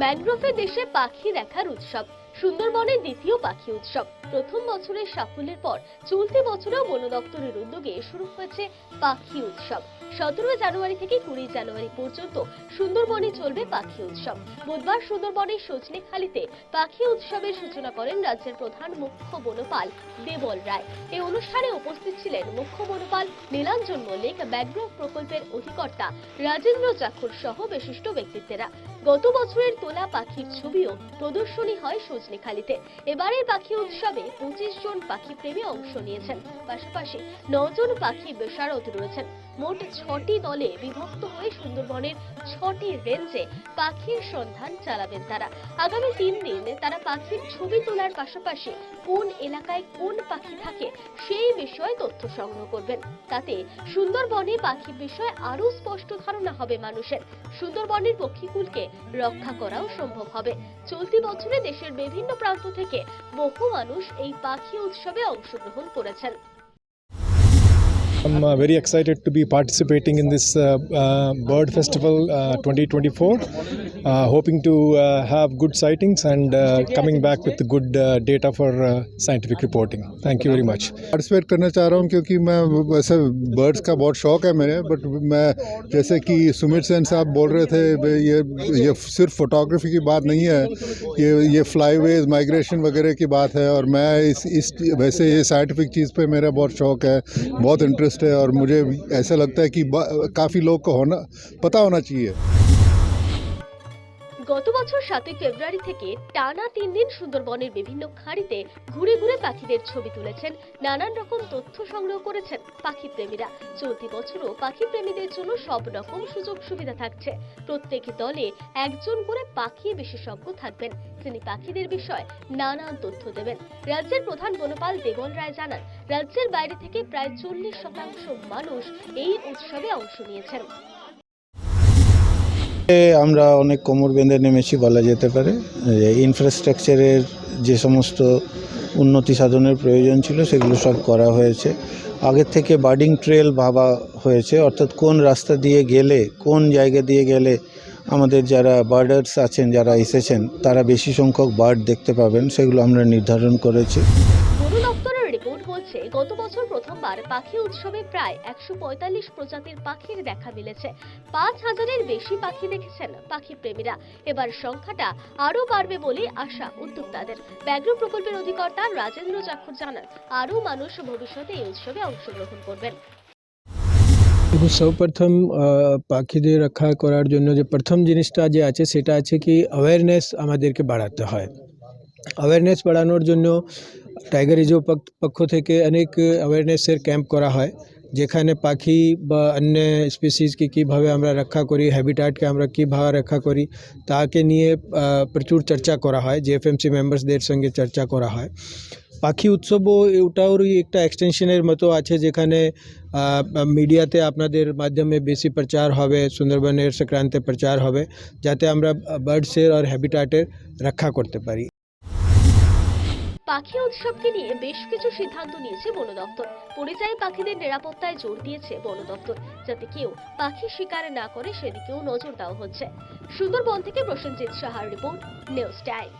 ম্যানগ্রোভের দেশে পাখি দেখার উৎসব সুন্দরবনের দ্বিতীয় পাখি উৎসব। প্রথম বছরের সাফল্যের পর চলতি বছরেও বন দপ্তরের উদ্যোগে শুরু হয়েছে পাখি উৎসব। সতেরো জানুয়ারি থেকে কুড়ি জানুয়ারি পর্যন্ত সুন্দরবনে চলবে পাখি উৎসব। বুধবার সুন্দরবনের সজনেখালিতে পাখি উৎসবের সূচনা করেন রাজ্যের প্রধান মুখ্য বনপাল দেবল রায়। এই অনুষ্ঠানে উপস্থিত ছিলেন মুখ্য বনপাল নীলাঞ্জন মল্লিক ব্যাঘ্র প্রকল্পের অধিকর্তা রাজেন্দ্র চাকুর সহ বিশিষ্ট ব্যক্তিত্বেরা। গত বছরের তোলা পাখির ছবিও প্রদর্শনী হয় সজনেখালিতে এবারের পাখি উৎসবে পঁচিশ জন পাখি প্রেমী অংশ নিয়েছেন। পাশাপাশি নজন পাখি বিশারদ রয়েছেন। মোট ছটি দলে বিভক্ত হয়ে সুন্দরবনের ছটি রেঞ্জে পাখির সন্ধান চালাবেন তারা। আগামী তিন দিন তারা পাখির ছবি তোলার পাশাপাশি কোন এলাকায় কোন পাখি থাকে সেই বিষয়ে তথ্য সংগ্রহ করবেন। তাতে সুন্দরবনে পাখির বিষয়ে আরও স্পষ্ট ধারণা হবে মানুষের। সুন্দরবনের পক্ষীকুলকে রক্ষা করাও সম্ভব হবে। চলতি বছরে দেশের বিভিন্ন প্রান্ত থেকে বহু মানুষ এই পাখি উৎসবে অংশগ্রহণ করেছেন। I'm uh, very excited to be participating in this uh, uh, bird festival uh, 2024. Uh, hoping to uh, have good sightings and uh, coming back with good uh, data for uh, scientific reporting. Thank you very much. Participate करना चाह रहा हूँ क्योंकि मैं वैसे birds का बहुत शौक है मेरे बट मैं जैसे कि सुमित सेन साहब बोल रहे थे ये ये सिर्फ़ फोटोग्राफी की बात नहीं है ये ये फ्लाईवेज माइग्रेशन वगैरह की बात है और मैं इस इस वैसे ये साइंटिफिक चीज़ पे मेरा बहुत शौक है बहुत इंटरेस्ट है और मुझे ऐसा लगता है कि काफ़ी लोग को होना पता होना चाहिए গত বছর সাতই ফেব্রুয়ারি থেকে টানা তিন দিন সুন্দরবনের বিভিন্ন খাঁড়িতে ঘুরে ঘুরে পাখিদের ছবি তুলেছেন, নানান রকম তথ্য সংগ্রহ করেছেন পাখি প্রেমীরা চলতি বছরও পাখি প্রেমীদের জন্য সব রকম সুযোগ সুবিধা থাকছে। প্রত্যেক দলে একজন করে পাখি বিশেষজ্ঞ থাকবেন। তিনি পাখিদের বিষয়ে নানান তথ্য দেবেন। রাজ্যের প্রধান বনপাল দেবল রায় জানান, রাজ্যের বাইরে থেকে প্রায় চল্লিশ শতাংশ মানুষ এই উৎসবে অংশ নিয়েছেন। আমরা অনেক কোমর বেঁধে নেমেছি বলা যেতে পারে। ইনফ্রাস্ট্রাকচারের যে সমস্ত উন্নতি সাধনের প্রয়োজন ছিল সেগুলো সব করা হয়েছে। আগের থেকে বার্ডিং ট্রেল ভাবা হয়েছে, অর্থাৎ কোন রাস্তা দিয়ে গেলে, কোন জায়গা দিয়ে গেলে আমাদের যারা বার্ডার্স আছেন, যারা এসেছেন, তারা বেশি সংখ্যক বার্ড দেখতে পাবেন, সেগুলো আমরা নির্ধারণ করেছি। রিপোর্ট বলছে, গত বছর প্রথমবার পাখি উৎসবে প্রায় একশো পঁয়তাল্লিশ প্রজাতির পাখির দেখা মিলেছে। পাঁচ হাজারের বেশি পাখি দেখেছেন পাখি প্রেমীরা। এবার সংখ্যাটা আরও বাড়বে বলে আশা উদ্যোক্তাদের। ব্যাঘ্র প্রকল্পের অধিকর্তা রাজেন্দ্র চাক্ষুর জানান আরও মানুষ ভবিষ্যতে এই উৎসবে অংশগ্রহণ করবেন। সর্বপ্রথম পাখিদের রক্ষা করার জন্য যে প্রথম জিনিসটা যে আছে সেটা আছে কি অ্যাওয়ারনেস আমাদেরকে বাড়াতে হয়। অ্যাওয়ারনেস বাড়ানোর জন্য টাইগার রিজার্ভ পক- পক্ষ থেকে অনেক অ্যাওয়ারনেসের ক্যাম্প করা হয় যেখানে পাখি বা অন্য স্পিসিসকে কীভাবে আমরা রক্ষা করি হ্যাবিটাটকে আমরা কীভাবে রক্ষা করি তাকে নিয়ে আহ, প্রচুর চর্চা করা হয় জেএফএমসি মেম্বার্সদের সঙ্গে চর্চা করা হয় পাখি উৎসবও ওটারই একটা এক্সটেনশনের মতো আছে যেখানে আহ, মিডিয়াতে আপনাদের মাধ্যমে বেশি প্রচার হবে সুন্দরবনের সংক্রান্তে প্রচার হবে যাতে আমরা বার্ডসের আর হ্যাবিটাটের রক্ষা করতে পারি পাখি উৎসবকে নিয়ে বেশ কিছু সিদ্ধান্ত নিয়েছে বন দপ্তর। পরিযায়ী পাখিদের নিরাপত্তায় জোর দিয়েছে বন দপ্তর, যাতে কেউ পাখি শিকার না করে সেদিকেও নজর দেওয়া হচ্ছে। সুন্দরবন থেকে প্রসেনজিৎ সাহার রিপোর্ট, নিউজ টাইম।